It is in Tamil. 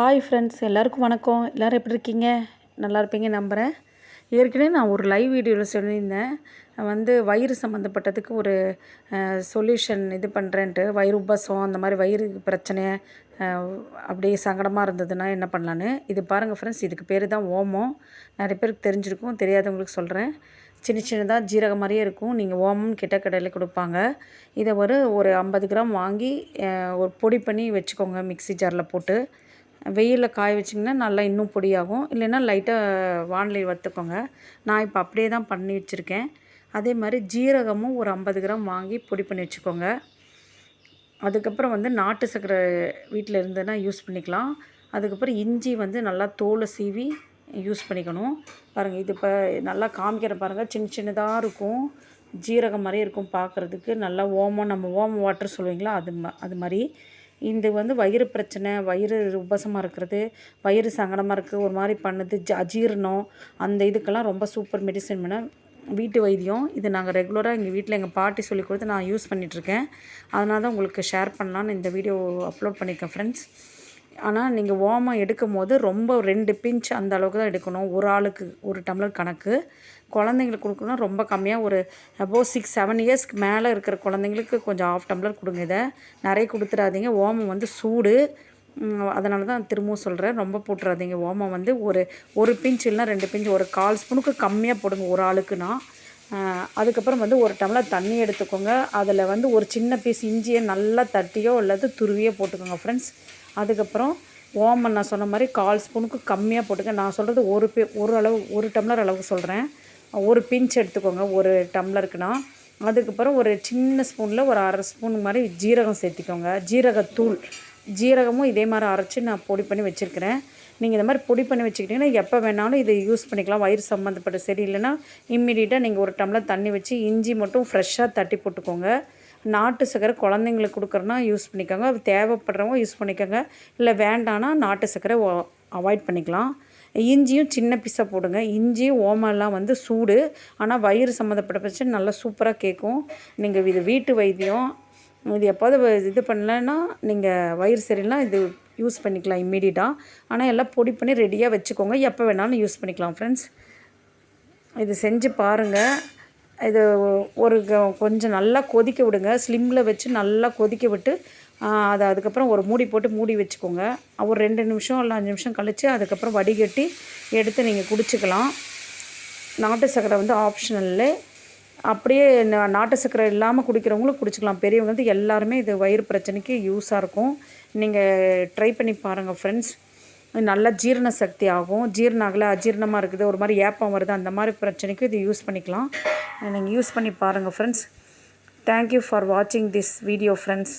ஹாய் ஃப்ரெண்ட்ஸ் எல்லாருக்கும் வணக்கம். எல்லோரும் எப்படி இருக்கீங்க? நல்லா இருப்பீங்க நம்புகிறேன் ஏற்கனவே நான் ஒரு லைவ் வீடியோவில் சொல்லியிருந்தேன். நான் வந்து வயிறு சம்மந்தப்பட்டதுக்கு ஒரு சொல்யூஷன் இது பண்ணுறேன்ட்டு வயிறு உபசம் அந்த மாதிரி வயிறு பிரச்சனை அப்படியே சங்கடமாக இருந்ததுன்னா என்ன பண்ணலான்னு. இது பாருங்கள் ஃப்ரெண்ட்ஸ் இதுக்கு பேர் தான் ஓமம். நிறைய பேருக்கு தெரிஞ்சிருக்கும் தெரியாதவங்களுக்கு சொல்கிறேன் சின்ன சின்னதாக ஜீரகம் மாதிரியே இருக்கும். நீங்கள் ஓமம் கிட்ட கடையில் கொடுப்பாங்க. இதை ஒரு ஒரு ஐம்பது கிராம் வாங்கி ஒரு பொடி பண்ணி வச்சுக்கோங்க மிக்ஸி ஜாரில் போட்டு. வெயிலில் காய வச்சிங்கன்னா நல்லா இன்னும் பொடியாகும். இல்லைன்னா லைட்டாக வானிலை வறுத்துக்கோங்க. நான் இப்போ அப்படியே தான் பண்ணி வச்சுருக்கேன். அதே மாதிரி ஜீரகமும் ஒரு ஐம்பது கிராம் வாங்கி பொடி பண்ணி வச்சுக்கோங்க. அதுக்கப்புறம் வந்து நாட்டு சர்க்கரை வீட்டில் இருந்ததுன்னா யூஸ் பண்ணிக்கலாம். அதுக்கப்புறம் இஞ்சி வந்து நல்லா தோலை சீவி யூஸ் பண்ணிக்கணும். பாருங்கள் இது இப்போ நல்லா காமிக்கிறேன் பாருங்கள் சின்ன சின்னதாக இருக்கும். ஜீரகம் மாதிரி இருக்கும் பார்க்குறதுக்கு நல்லா ஓமம் நம்ம ஓமம் வாட்டர் சொல்லுவீங்களா? அது அது மாதிரி. இது வந்து வயிறு பிரச்சனை வயிறு உபசமாக இருக்கிறது வயிறு சங்கடமாக இருக்குது ஒரு மாதிரி பண்ணுது ஜ அஜீரணம் அந்த இதுக்கெல்லாம் ரொம்ப சூப்பர் மெடிசன் பண்ண வீட்டு வைத்தியம் இது நாங்கள் ரெகுலராக எங்கள் வீட்டில் எங்கள் பாட்டி சொல்லி கொடுத்து நான் யூஸ் பண்ணிகிட்ருக்கேன் அதனால தான் உங்களுக்கு ஷேர் பண்ணலான்னு இந்த வீடியோ அப்லோட் பண்ணியிருக்கேன் ஃப்ரெண்ட்ஸ் ஆனால் நீங்கள் ஓமம் எடுக்கும் போது ரொம்ப ரெண்டு பிஞ்ச் அந்த அளவுக்கு தான் எடுக்கணும். ஒரு ஆளுக்கு ஒரு டம்ளர் கணக்கு. குழந்தைங்களுக்கு கொடுக்கணும் ரொம்ப கம்மியாக ஒரு அபோவ் சிக்ஸ் செவன் இயர்ஸ்க்கு மேலே இருக்கிற குழந்தைங்களுக்கு கொஞ்சம் ஆஃப் டம்ளர் கொடுங்க இதை. நிறைய கொடுத்துடாதீங்க. ஓமம் வந்து சூடு. அதனால தான் திரும்பவும் சொல்கிறேன் ரொம்ப போட்டுறாதீங்க. ஓமம் வந்து ஒரு ஒரு பிஞ்ச் இல்லைனா ரெண்டு பிஞ்ச் ஒரு கால் ஸ்பூனுக்கு கம்மியாக போடுங்க ஒரு ஆளுக்குன்னா. அதுக்கப்புறம் வந்து ஒரு டம்ளர் தண்ணி எடுத்துக்கோங்க. அதில் வந்து ஒரு சின்ன பீஸ் இஞ்சியை நல்லா தட்டியோ அல்லது துருவியோ போட்டுக்கோங்க ஃப்ரெண்ட்ஸ் அதுக்கப்புறம் ஓமன் நான் சொன்ன மாதிரி கால் ஸ்பூனுக்கு கம்மியாக போட்டுக்க. நான் சொல்கிறது ஒரு பே ஒரு அளவு ஒரு டம்ளர் அளவுக்கு சொல்கிறேன் ஒரு பிஞ்ச் எடுத்துக்கோங்க ஒரு டம்ளருக்குனா. அதுக்கப்புறம் ஒரு சின்ன ஸ்பூனில் ஒரு அரை ஸ்பூன் மாதிரி ஜீரகம் சேர்த்திக்கோங்க. ஜீரகத்தூள். ஜீரகமும் இதே மாதிரி அரைச்சி நான் பொடி பண்ணி வச்சுருக்கிறேன். நீங்கள் இந்த மாதிரி பொடி பண்ணி வச்சுக்கிட்டிங்கன்னா எப்போ வேணாலும் இதை யூஸ் பண்ணிக்கலாம். வயிறு சம்மந்தப்பட்ட சரி இல்லைன்னா இம்மிடியட்டாக நீங்கள் ஒரு டம்ளர் தண்ணி வச்சு இஞ்சி மட்டும் ஃப்ரெஷ்ஷாக தட்டி போட்டுக்கோங்க. நாட்டு சக்கரை குழந்தைங்களுக்கு கொடுக்குறனா யூஸ் பண்ணிக்கோங்க. அது தேவைப்படுறவங்க யூஸ் பண்ணிக்கோங்க. இல்லை வேண்டான்னா நாட்டு சக்கரை அவாய்ட் பண்ணிக்கலாம். இஞ்சியும் சின்ன பீஸாக போடுங்க. இஞ்சியும் ஓமெல்லாம் வந்து சூடு. ஆனால் வயிறு சம்மந்தப்பட்ட பிரச்சனை நல்லா சூப்பராக கேட்கும். நீங்கள் இது வீட்டு வைத்தியம் இது எப்போது வ- இது பண்ணலன்னா நீங்கள் வயிறு சரியில்லைனா இது யூஸ் பண்ணிக்கலாம் இம்மீடியட்டாக ஆனால் எல்லாம் பொடி பண்ணி ரெடியாக வச்சுக்கோங்க. எப்போ வேணாலும் யூஸ் பண்ணிக்கலாம் ஃப்ரெண்ட்ஸ். இது செஞ்சு பாருங்கள் இது ஒரு க- கொஞ்சம் நல்லா கொதிக்க விடுங்க. ஸ்லிம்மில் வச்சு நல்லா கொதிக்க விட்டு அதை அதுக்கப்புறம் ஒரு மூடி போட்டு மூடி வச்சுக்கோங்க. ஒரு ரெண்டு நிமிஷம் இல்லை அஞ்சு நிமிஷம் கழித்து அதுக்கப்புறம் வடிகட்டி எடுத்து நீங்கள் குடிச்சிக்கலாம். நாட்டு சர்க்கரை வந்து ஆப்ஷனல்லு அப்படியே நாட்டு சர்க்கரை இல்லாமல் குடிக்கிறவங்களும் குடிச்சிக்கலாம். பெரியவங்க வந்து எல்லாருமே இது வயிறு பிரச்சனைக்கு யூஸாக இருக்கும். நீங்கள் ட்ரை பண்ணி பாருங்கள் ஃப்ரெண்ட்ஸ் நல்ல ஜீரண சக்தி ஆகும். ஜீரணம் ஆகலை அஜீரணமாக இருக்குது. ஒரு மாதிரி ஏப்பம் வருது. அந்த மாதிரி பிரச்சனைக்கு இது யூஸ் பண்ணிக்கலாம். நீங்கள் யூஸ் பண்ணி பாருங்கள் ஃப்ரெண்ட்ஸ் தேங்க்யூ ஃபார் வாட்சிங் திஸ் வீடியோ ஃப்ரெண்ட்ஸ்